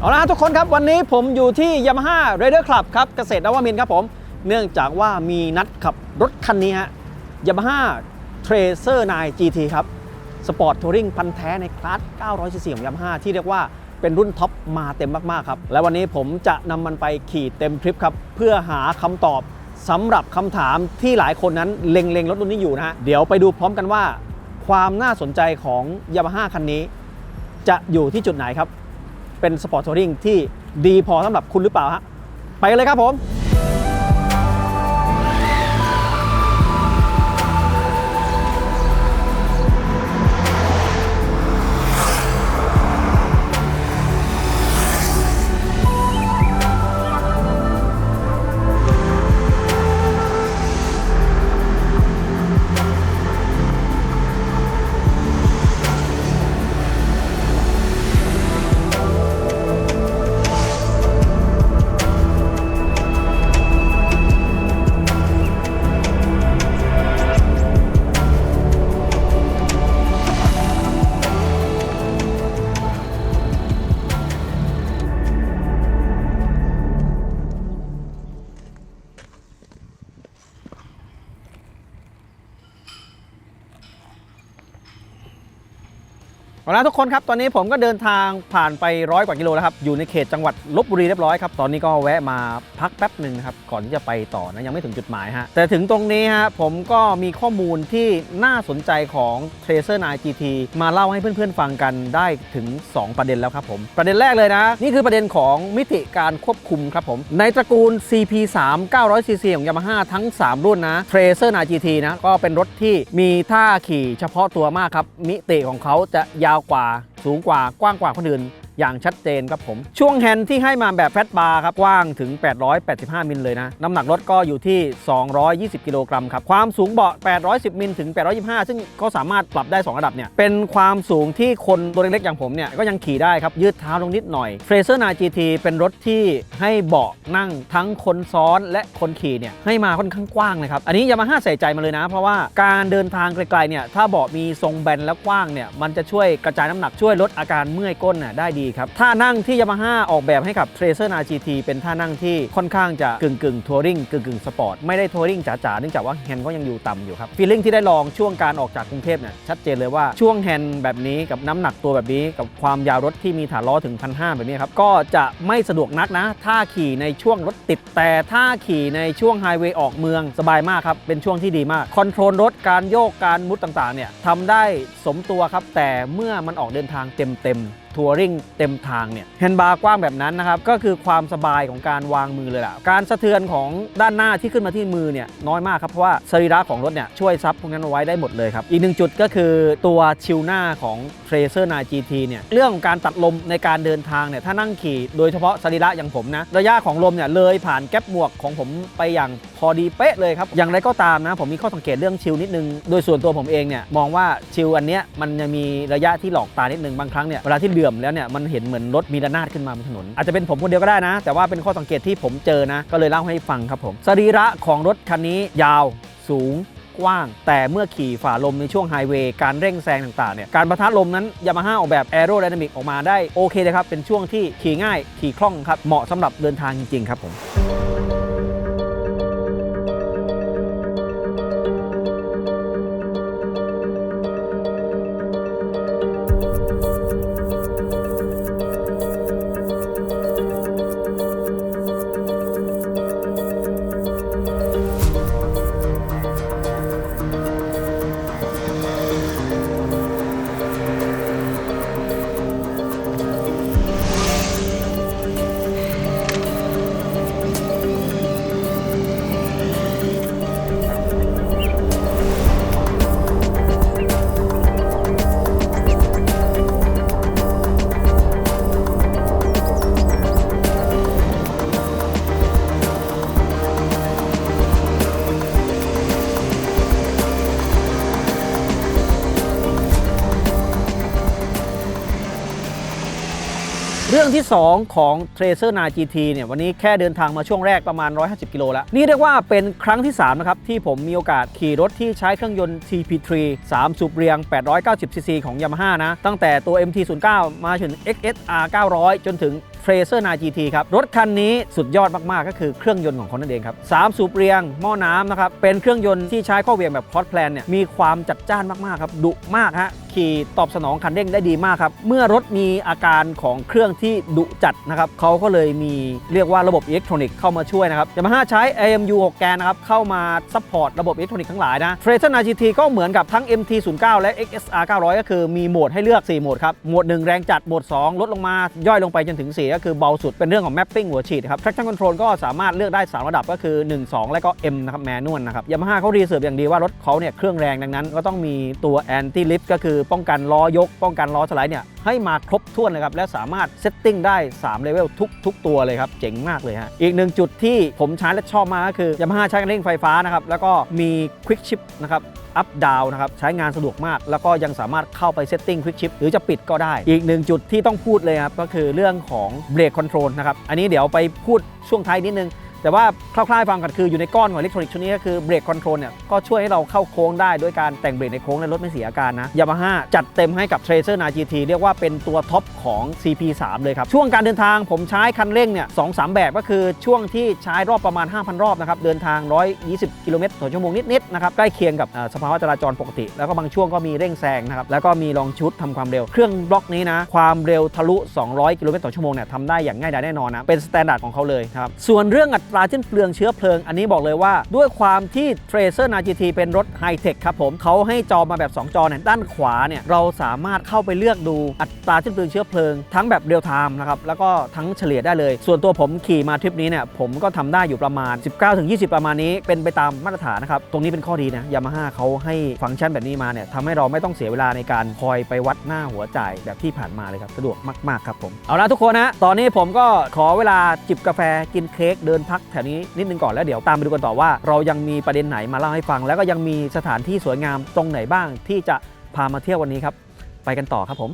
เอาละทุกคนครับวันนี้ผมอยู่ที่ Yamaha Rider Club ครับเกษตรนวมินทร์ครับผม เนื่องจากว่ามีนัดขับรถคันนี้ฮะ Yamaha Tracer 9 GT ครับสปอร์ตทัวริงพันแท้ในคลาส 900cc ของ Yamaha ที่เรียกว่าเป็นรุ่นท็อปมาเต็มมาก ๆ ครับ และวันนี้ผมจะนำมันไปขี่เต็มทริปครับ เพื่อหาคำตอบสำหรับคำถามที่หลายคนนั้นเล็งๆรถรุ่นนี้อยู่นะฮะเดี๋ยวไปดูพร้อมกันว่า ความน่าสนใจของ Yamaha คันนี้ จะอยู่ที่จุดไหนครับ เป็นสปอร์ตทัวริงที่ดีพอสำหรับคุณหรือเปล่าฮะไปกันเลยครับผม เอาละทุกคนครับ ตอนนี้ผมก็เดินทางผ่านไปร้อยกว่ากิโลแล้วครับ อยู่ในเขตจังหวัดลบบุรีเรียบร้อยครับ ตอนนี้ก็แวะมาพักแป๊บหนึ่งครับ ก่อนที่จะไปต่อนะ ยังไม่ถึงจุดหมายฮะ แต่ถึงตรงนี้ฮะ ผมก็มีข้อมูลที่น่าสนใจของ Tracer 9 GT มาเล่าให้เพื่อนๆฟังกันได้ถึง 2 ประเด็นแล้วครับผม ประเด็นแรกเลยนะ นี่คือประเด็นของมิติการควบคุมครับผม ในตระกูล CP3 900cc ของ Yamaha ทั้ง 3 รุ่นนะ Tracer 9 GT นะ ก็เป็นรถที่มีท่าขี่เฉพาะตัวมากครับ มิติของเขาจะยาวกว่า สูงกว่ากว้างกว่าคนอื่น อย่างชัดเจนครับผม ช่วงแฮนด์ที่ให้มาแบบแฟตบาร์ครับกว้างถึง 885 มิลเลยนะ น้ำหนักรถก็อยู่ที่ 220 กิโลกรัมครับ ความสูงเบาะ 810 มิลถึง 825 ซึ่งก็สามารถปรับได้ 2 ระดับเนี่ย เป็นความสูงที่คนตัวเล็กๆอย่างผมเนี่ยก็ยังขี่ได้ครับ ยืดเท้าลงนิดหน่อย f r a z e r 9 GT เป็นรถที่ให้เบาะนั่งทั้งคนซ้อนและคนขี่เนี่ยให้มาค่อนข้างกว้างนะครับอันนี้ยามาฮ่าใส่ใจมาเลยนะ เพราะว่าการเดินทางไกลๆเนี่ยถ้าเบาะมีทรงแบนและกว้างเนี่ยมันจะช่วยกระจายน้ำหนักช่วยลดอาการเมื่อยก้นน่ะได้ดีครับ ท่านั่งที่ยามาฮ่าออกแบบให้กับ Tracer r GT เป็นท่านั่งที่ค่อนข้างจะกึ่งกึ่งทัวริงกึ่งกึ่งสปอร์ตไม่ได้ทัวริงจ๋าๆเนื่องจากว่าแฮนด์ก็ยังอยู่ต่ำอยู่ครับฟีลลิ่งที่ได้ลองช่วงการออกจากกรุงเทพเนี่ยชัดเจนเลยว่าช่วงแฮนด์แบบนี้กับน้ำหนักตัวแบบนี้ กับความยาวรถที่มีฐานล้อถึง1,500แบบนี้ครับก็จะไม่สะดวกนักนะ ถ้าขี่ในช่วงรถติดแต่ถ้าขี่ในช่วงไฮเวย์ออกเมืองสบายมากครับเป็นช่วงที่ดีมากคอนโทรลรถการโยกการมุดต่างๆเนี่ยทำได้สมตัวครับแต่เมื่อมันออกเดินทางเต็มๆทัวริงเต็มทางเนี่ยแฮนด์บาร์กว้างแบบนั้นนะครับ ก็คือความสบายของการวางมือเลยล่ะ การสะเทือนของด้านหน้าที่ขึ้นมาที่มือเนี่ยน้อยมากครับ เพราะว่าสรีระของรถเนี่ยช่วยซับพวกนั้นเอาไว้ได้หมดเลยครับ อีกหนึ่งจุดก็คือตัวชิลหน้าของ Tracer 9 GT เนี่ยเรื่องของการตัดลมในการเดินทางเนี่ยถ้านั่งขี่โดยเฉพาะสรีระอย่างผมนะระยะของลมเนี่ยเลยผ่านแก๊ปหมวกของผมไปอย่างพอดีเป๊ะเลยครับอย่างไรก็ตามนะผมมีข้อสังเกตเรื่องชิลนิดนึง โดยส่วนตัวผมเองเนี่ยมองว่าชิลอันเนี้ยมันจะมีระยะที่หลอกตานิดนึงบางครั้งเนี่ยเวลาที่เหลื่อมแล้วเนี่ยมันเห็นเหมือนรถมีระนาดขึ้นมาบนถนน อาจจะเป็นผมคนเดียวก็ได้นะ แต่ว่าเป็นข้อสังเกตที่ผมเจอนะ ก็เลยเล่าให้ฟังครับผมสรีระของรถคันนี้ยาวสูงกว้าง แต่เมื่อขี่ฝ่าลมในช่วงไฮเวย์การเร่งแซงต่างๆเนี่ยการประทะลมนั้นยามาฮ่าออกแบบแอโร d y นามิกออกมาได้โอเคเลยครับเป็นช่วงที่ขี่ง่ายขี่คล่องครับเหมาะสำหรับเดินทางจริงๆครับผม เรื่องที่ 2 ของ Tracer 9 GT เนี่ยวันนี้แค่เดินทางมาช่วงแรกประมาณ 150 กิโลแล้ว นี่เรียกว่าเป็นครั้งที่ 3 นะครับ ที่ผมมีโอกาสขี่รถที่ใช้เครื่องยนต์ TP3 3 สูบเรียง 890cc ของ Yamaha นะ ตั้งแต่ตัว MT09 มาถึง XSR 900 จนถึง Tracer 9 GT ครับ รถคันนี้สุดยอดมาก ๆ ก็คือเครื่องยนต์ของเขานั่นเองครับ3สูบเรียง หม้อน้ำนะครับ เป็นเครื่องยนต์ที่ใช้ข้อเวียงแบบคอร์สแพลนเนี่ยมีความจัดจ้านมาก ๆ ครับดุมากฮะ ขี่ตอบสนองคันเร่งได้ดีมากครับ เมื่อรถมีอาการของเครื่องที่ดุจัดนะครับเขาก็เลยมีเรียกว่าระบบอิเล็กทรอนิกส์เข้ามาช่วยนะครับยามาฮ่าใช้ AMU 6 แกนนะครับเข้ามาซัพพอร์ตระบบอิเล็กทรอนิกส์ทั้งหลายนะ Tracer 9 GT ก็เหมือนกับทั้ง MT09 และ XSR 900 ก็คือมีโหมดให้เลือก 4 โหมดครับ โหมด 1 แรงจัด โหมด 2 ลดลงมา ย่อยลงไปจนถึง 4 ก็คือเบาสุด เป็นเรื่องของ mapping หัวฉีดครับ traction control ก็สามารถเลือกได้ 3 ระดับก็คือ 1 2 และก็ M นะครับ แมนนวลนะครับ ยามาฮ่าเขารีเสิร์ฟอย่างดีว่ารถเขาเนี่ยเครื่องแรงดังนั้น ก็ต้องมีตัว anti lift ก็คือป้องกันล้อยก ป้องกันล้อสไลด์เนี่ยให้มาครบถ้วนเลยครับ และสามารถเซตติ้งได้3เลเวลทุกทุกตัวเลยครับ เจ๋งมากเลยฮะ อีกหนึ่งจุดที่ผมใช้และชอบมากก็คือยามาฮ่าใช้คันเร่งไฟฟ้านะครับ แล้วก็มี Quick Shift นะครับอัพดาวนะครับ ใช้งานสะดวกมาก แล้วก็ยังสามารถเข้าไปเซตติ้ง Quick Shift หรือจะปิดก็ได้ อีกหนึ่งจุดที่ต้องพูดเลยครับ ก็คือเรื่องของเบรกคอนโทรลนะครับ อันนี้เดี๋ยวไปพูดช่วงท้ายนิดนึง แต่ว่าคร่าวๆฟังกันคืออยู่ในก้อนของอิเล็กทรอนิกส์ชุดนี้ก็คือเบรกคอนโทรลเนี่ยก็ช่วยให้เราเข้าโค้งได้ด้วยการแต่งเบรกในโค้งและรถไม่เสียอาการนะยามาฮ่าจัดเต็มให้กับ Tracer 9 GT เรียกว่าเป็นตัวท็อปของ CP3 เลยครับ ช่วงการเดินทางผมใช้คันเร่งเนี่ยสองสามแบบก็คือช่วงที่ใช้รอบประมาณ 5,000 รอบนะครับ เดินทาง 120 กิโลเมตรต่อชั่วโมงนิดๆนะครับใกล้เคียงกับสภาวะจราจรปกติ แล้วก็บางช่วงก็มีเร่งแซงนะครับแล้วก็มีลองชุดทำความเร็ว เครื่องบล็อกนี้นะความเร็วทะลุ 200 กิโลเมตรต่อชั่วโมงเนี่ยทำได้อย่างง่ายดายแน่นอนนะเป็นสแตนดาร์ดของเขาเลยครับส่วนเรื่องอัตราสิ้นเปลืองเชื้อเพลิง อันนี้บอกเลยว่า ด้วยความที่ Tracer 9 GT เป็นรถไฮเทคครับผมเขาให้จอมาแบบ 2 จอเนี่ยด้านขวาเนี่ยเราสามารถเข้าไปเลือกดูอัตราสิ้นเปลืองเชื้อเพลิง ทั้งแบบเรียลไทม์นะครับแล้วก็ทั้งเฉลี่ยได้เลย ส่วนตัวผมขี่มาทริปนี้เนี่ยผมก็ทำได้อยู่ประมาณ 19-20 ประมาณนี้ เป็นไปตามมาตรฐานนะครับตรงนี้เป็นข้อดีนะยามาฮ่าเขาให้ฟังก์ชันแบบนี้มาเนี่ยทำให้เราไม่ต้องเสียเวลาในการคอยไปวัดหน้าหัวจ่ายแบบที่ผ่านมาเลยครับสะดวกมากๆครับผมเอาละทุกคนนะตอนนี้ผมก็ขอเวลาจิบกาแฟกินเค้กเดินพักแถวนี้นิดนึงก่อนแล้วเดี๋ยวตามไปดูกันต่อว่า เรายังมีประเด็นไหนมาเล่าให้ฟัง แล้วก็ยังมีสถานที่สวยงามตรงไหนบ้างที่จะพามาเที่ยววันนี้ครับ ไปกันต่อครับผม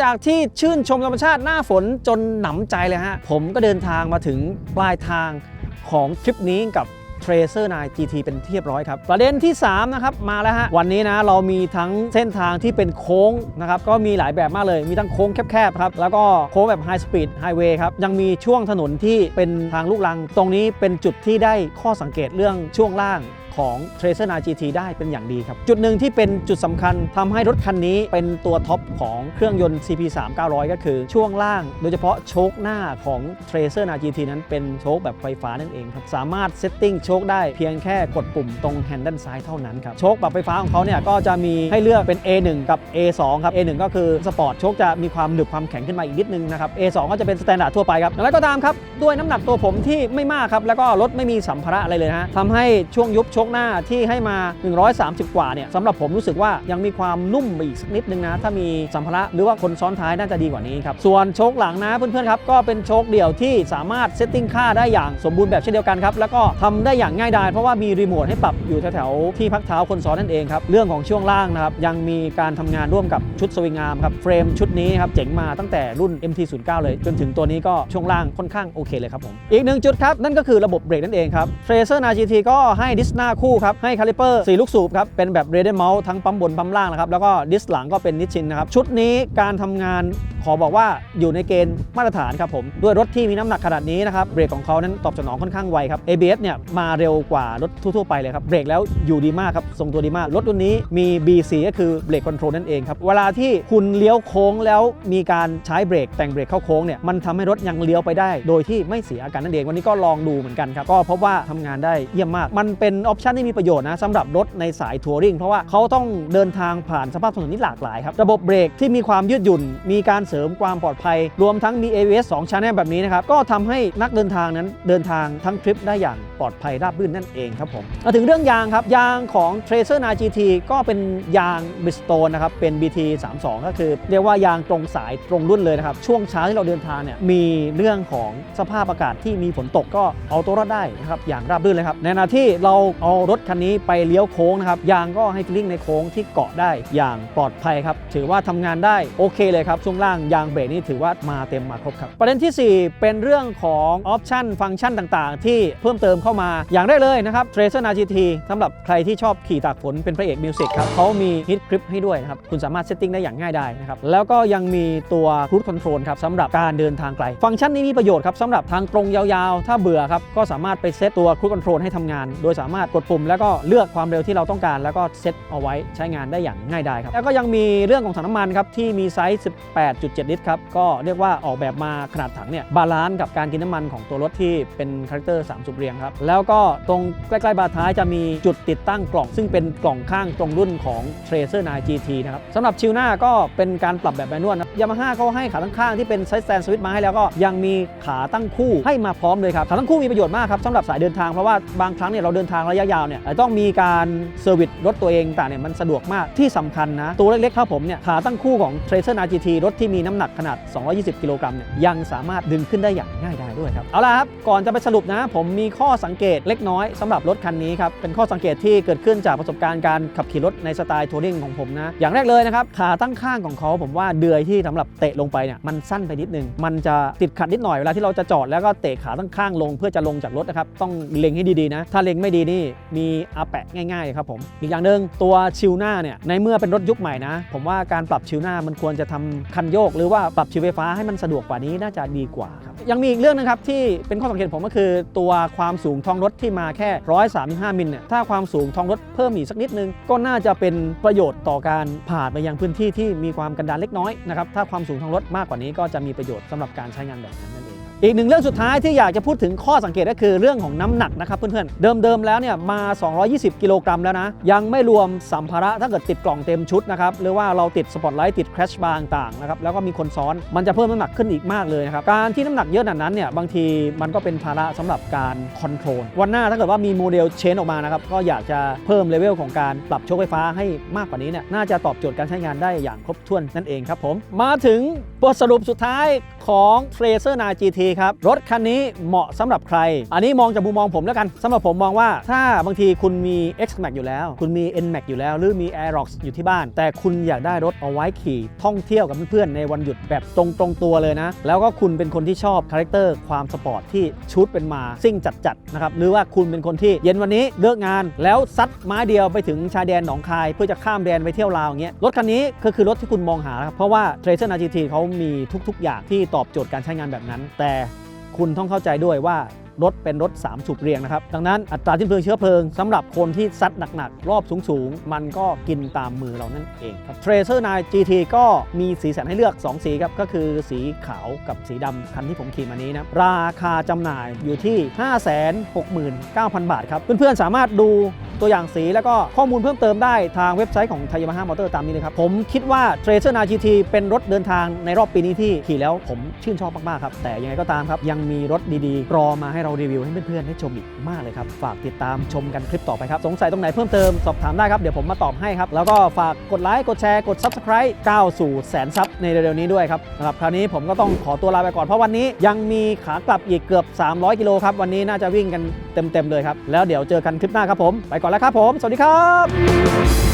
จากที่ชื่นชมธรรมชาติหน้าฝนจนหนำใจเลยฮะ ผมก็เดินทางมาถึงปลายทางของทริปนี้กับ Tracer 9 GT เป็นที่เรียบร้อยครับ ประเด็นที่ 3 นะครับ มาแล้วฮะ วันนี้นะ เรามีทั้งเส้นทางที่เป็นโค้งนะครับ ก็มีหลายแบบมากเลย มีทั้งโค้งแคบๆครับ แล้วก็โค้งแบบ High Speed Highway ครับ ยังมีช่วงถนนที่เป็นทางลูกรัง ตรงนี้เป็นจุดที่ได้ข้อสังเกตเรื่องช่วงล่าง ของ Tracer 9 GT ได้เป็นอย่างดีครับ จุดหนึ่งที่เป็นจุดสำคัญทำให้รถคันนี้เป็นตัวท็อปของเครื่องยนต์ CP3 900 ก็คือช่วงล่าง โดยเฉพาะโชคหน้าของ Tracer 9 GT นั้นเป็นโชคแบบไฟฟ้านั่นเองครับ สามารถเซตติ้งโชคได้เพียงแค่กดปุ่มตรงแฮนด์ด้านซ้ายเท่านั้นครับ โชคแบบไฟฟ้าของเขาเนี่ยก็จะมีให้เลือกเป็น A1 กับ A2 ครับ A1 ก็คือสปอร์ตโชคจะมีความหนึบความแข็งขึ้นมาอีกนิดนึงนะครับ A2 ก็จะเป็นสแตนดาร์ดทั่วไปครับอย่างไรก็ตามครับด้วยน้ำหนักตัวผมที่ไม่มากครับแล้วก็รถไม่มีสัมภาระอะไรเลยนะฮะทำให้ช่วงยุบโชคหน้าที่ให้มา 130 กว่าเนี่ยสำหรับผมรู้สึกว่ายังมีความนุ่มไปอีกสักนิดนึงนะ ถ้ามีสัมภาระหรือว่าคนซ้อนท้ายน่าจะดีกว่านี้ครับ ส่วนโชคหลังนะเพื่อนๆครับก็เป็นโชคเดี่ยวที่สามารถเซตติ้งค่าได้อย่างสมบูรณ์แบบเช่นเดียวกันครับแล้วก็ทำได้อย่างง่ายดายเพราะว่ามีรีโมทให้ปรับอยู่แถวๆที่พักเท้าคนซ้อนนั่นเองครับเรื่องของช่วงล่างนะครับยังมีการทำงานร่วมกับชุดสวิงอาร์มครับเฟรมชุดนี้ครับเจ๋งมาตั้งแต่รุ่น MT09 เลยจนถึงตัวนี้ก็ช่วงล่างค่อนข้างโอเคเลยครับผมอีกหนึ่งจุดครับนั่นก็คือระบบเบรกนั่นเองครับ Tracer 9 GT ก็ให้ดิสนาคู่ครับ ให้คาลิเปอร์ 4 ลูกสูบครับ เป็นแบบเรเดนเมาส์ทั้งปั๊มบนปั๊มล่างนะครับ แล้วก็ดิสหลังก็เป็นนิชชินนะครับ ชุดนี้การทำงาน ขอบอกว่าอยู่ในเกณฑ์มาตรฐานครับผม ด้วยรถที่มีน้ำหนักขนาดนี้นะครับเบรกของเขานั้นตอบสนองค่อนข้างไวครับ ABS เนี่ยมาเร็วกว่ารถทั่วๆไปเลยครับเบรกแล้วอยู่ดีมากครับทรงตัวดีมาก รถรุ่นนี้มี BC ก็คือเบรกคอนโทรลนั่นเองครับเวลาที่คุณเลี้ยวโค้งแล้วมีการใช้เบรกแต่งเบรกเข้าโค้งเนี่ยมันทำให้รถยังเลี้ยวไปได้ โดยที่ไม่เสียอาการนั่นเองวันนี้ก็ลองดูเหมือนกันครับก็พบว่าทำงานได้เยี่ยมมาก มันเป็นออปชันที่มีประโยชน์นะสำหรับรถในสายทัวริงเพราะว่าเขาต้องเดินทางผ่านสภาพถนนที่หลากหลายครับระบบเบรกที่มีความยืดหยุ่นมีการเสริมความปลอดภัย รวมทั้งมี ABS 2 Channel แบบนี้นะครับ ก็ทำให้นักเดินทางนั้นเดินทางทั้งทริปได้อย่างปลอดภัยราบรื่นนั่นเองครับผมมาถึงเรื่องยางครับ ยางของ Tracer 9 GT ก็เป็นยาง Bridgestone นะครับเป็น BT 32 ก็คือ เรียกว่ายางตรงสายตรงรุ่นเลยนะครับ ช่วงเช้าที่เราเดินทางเนี่ยมีเรื่องของสภาพอากาศที่มีฝนตกก็เอาตัวรอดได้นะครับอย่างราบรื่นเลยครับในขณะที่เราเอารถคันนี้ไปเลี้ยวโค้งนะครับยางก็ให้ฟีลลิ่งในโค้งที่เกาะได้อย่างปลอดภัยครับถือว่าทำงานได้โอเคเลยครับช่วงล่างยางเบรกนี่ถือว่ามาเต็มมาครบครับ ประเด็นที่ 4 เป็นเรื่องของออปชันฟังก์ชันต่างๆ ที่เพิ่มเติมเข้ามาอย่างแรกเลยนะครับ Tracer RGT สำหรับใครที่ชอบขี่ตากฝนเป็นพระเอกมิวสิกครับเขามีฮิตคลิปให้ด้วยนะครับ คุณสามารถเซตติ้งได้อย่างง่ายดายนะครับ แล้วก็ยังมีตัว Cruise Control ครับสำหรับการเดินทางไกล ฟังก์ชันนี้มีประโยชน์ครับสำหรับทางตรงยาวๆ ถ้าเบื่อครับก็สามารถไปเซตตัว Cruise Control ให้ทำงาน โดยสามารถกดปุ่ม แล้วก็เลือกความเร็วที่เราต้องการ แล้วก็เซตเอาไว้ใช้งานได้อย่างง่ายดายครับแล้วก็ยังมีเรื่องของถังน้ำมันครับที่มีไซส์1.7 ลิตรครับ ก็เรียกว่าออกแบบมาขนาดถังเนี่ยบาลานซ์กับการกินน้ำมันของตัวรถที่เป็นคาแรคเตอร์3สูบเรียงครับ แล้วก็ตรงใกล้ๆบาท้ายจะมีจุดติดตั้งกล่อง ซึ่งเป็นกล่องข้างตรงรุ่นของ Tracer 9 GT นะครับสำหรับชิลหน้าก็เป็นการปรับแบบแมนนวลนะยามาฮ่าเขาให้ขาตั้งข้างที่เป็นไซส์แซนสวิตมาให้แล้วก็ยังมีขาตั้งคู่ให้มาพร้อมเลยครับขาตั้งคู่มีประโยชน์มากครับสำหรับสายเดินทางเพราะว่าบางครั้งเนี่ยเราเดินทางระยะยาวเนี่ยต้องมีการเซอร์วิสรถตัวเองต่างเนี่ยมันสะดวกมากที่สำคัญนะตัวเล็กๆครับผมเนี่ยขาตั้งคู่ของ Tracer 9 GT รถที่มีน้ำหนักขนาด 220 กิโลกรัมเนี่ยยังสามารถดึงขึ้นได้อย่างง่ายดายด้วยครับ เอาล่ะครับ ก่อนจะไปสรุปนะ ผมมีข้อสังเกตเล็กน้อยสำหรับรถคันนี้ครับ เป็นข้อสังเกตที่เกิดขึ้นจากประสบการณ์การขับขี่รถในสไตล์ทัวริงของผมนะ อย่างแรกเลยนะครับ ขาตั้งข้างของเขาผมว่าเดือยที่สำหรับเตะลงไปเนี่ยมันสั้นไปนิดนึง มันจะติดขัดนิดหน่อยเวลาที่เราจะจอดแล้วก็เตะขาตั้งข้างลงเพื่อจะลงจากรถนะครับต้องเล็งให้ดีๆนะ ถ้าเล็งไม่ดีนี่มีอาแปะง่ายๆครับผมอีกอย่างหนึ่งตัวชิลหน้าเนี่ยในเมื่อเป็นรถยุคใหม่นะ ผมว่าการปรับชิลหน้ามันควรจะทำคันโยกหรือว่าปรับชีวไฟฟ้าให้มันสะดวกกว่านี้น่าจะดีกว่าครับยังมีอีกเรื่องหนึงครับที่เป็นข้อสังเกตผมก็คือ ตัวความสูงท้องรถที่มาแค่ 135 มิลเนี่ยถ้าความสูงท้องรถเพิ่มอีกสักนิดนึง ก็น่าจะเป็นประโยชน์ต่อการผ่านไปยังพื้นที่ที่มีความกันดานเล็กน้อยนะครับถ้าความสูงท้องรถมากกว่านี้ก็จะมีประโยชน์สำหรับการใช้งานแบบนั้นนั่นเอง อีกหนึ่งเรื่องสุดท้ายที่อยากจะพูดถึงข้อสังเกตก็คือเรื่องของน้ำหนักนะครับเพื่อนๆ เดิมๆแล้วเนี่ยมา 220 กิโลกรัมแล้วนะ ยังไม่รวมสัมภาระถ้าเกิดติดกล่องเต็มชุดนะครับหรือว่าเราติดสปอตไลท์ติดแครชบาร์ต่างๆนะครับแล้วก็มีคนซ้อนมันจะเพิ่มน้ำหนักขึ้นอีกมากเลยนะครับการที่น้ำหนักเยอะขนาดนั้นเนี่ยบางทีมันก็เป็นภาระสำหรับการคอนโทรลวันหน้าถ้าเกิดว่ามีโมเดลเชนออกมานะครับก็อยากจะเพิ่มเลเวลของการปรับโชคไฟฟ้าให้มากกว่านี้เนี่ยน่าจะตอบโจทย์การใช้งานได้อย่างครบถ้วนนั่นเองครับผมมาถึงบทสรุปสุดท้ายของ Tracer 9 GT ครับ รถคันนี้เหมาะสำหรับใคร อันนี้มองจากมุมมองผมแล้วกันสำหรับผมมองว่าถ้าบางทีคุณมี X Max อยู่แล้ว คุณมี N Max อยู่แล้ว หรือมี Aerox อยู่ที่บ้าน แต่คุณอยากได้รถเอาไว้ขี่ท่องเที่ยวกับเพื่อนๆในวันหยุดแบบตรงตรงๆตัวเลยนะ แล้วก็คุณเป็นคนที่ชอบคาแรคเตอร์ความสปอร์ตที่ชุดเป็นมาซิ่งจัดๆนะครับหรือว่าคุณเป็นคนที่เย็นวันนี้เลิกงาน แล้วซัดไม้เดียวไปถึงชายแดนหนองคาย เพื่อจะข้ามแดนไปเที่ยวลาวอย่างเงี้ยรถคันนี้ก็คือรถที่คุณมองหาครับเพราะว่า Tracer RGT เขามีทุก ๆ อย่างที่ตอบโจทย์การใช้งานแบบนั้น แต่ คุณต้องเข้าใจด้วยว่า รถเป็นรถ 3 สูบเรียงนะครับ ดังนั้นอัตราทิ้งเพลิงเชื้อเพลิงสำหรับคนที่ซัดหนักๆ รอบสูงๆ มันก็กินตามมือเรานั่นเองครับ Tracer 9 GT ก็มีสีสันให้เลือก 2 สีครับ ก็คือสีขาวกับสีดำคันที่ผมขี่มานี้นะราคาจำหน่ายอยู่ที่ 569,000 บาทครับ เพื่อนๆสามารถดูตัวอย่างสีแล้วก็ข้อมูลเพิ่มเติมได้ทางเว็บไซต์ของ t a y a m a h a Motor ตามนี้เลยครับ ผมคิดว่า Tracer 9 GT เป็นรถเดินทางในรอบปีนี้ที่ขี่แล้วผมชื่นชอบมากๆครับแต่ยังไงก็ตามครับยังมีรถดีๆ รอมาให้เรารีวิวให้เพื่อนๆได้ชมอีกมากเลยครับ ฝากติดตามชมกันคลิปต่อไปครับ สงสัยตรงไหนเพิ่มเติมสอบถามได้ครับ เดี๋ยวผมมาตอบให้ครับ แล้วก็ฝากกดไลค์ กดแชร์ กด Subscribe ก้าวสู่แสนซับในเร็วๆนี้ด้วยครับสำหรับคราวนี้ผมก็ต้องขอตัวลาไปก่อนเพราะวันนี้ ยังมีขากลับอีกเกือบ 300 กิโลครับวันนี้น่าจะวิ่งกันเต็มๆเลยครับแล้วเดี๋ยวเจอกันคลิปหน้าครับผมไปก่อนแล้วครับผม สวัสดีครับ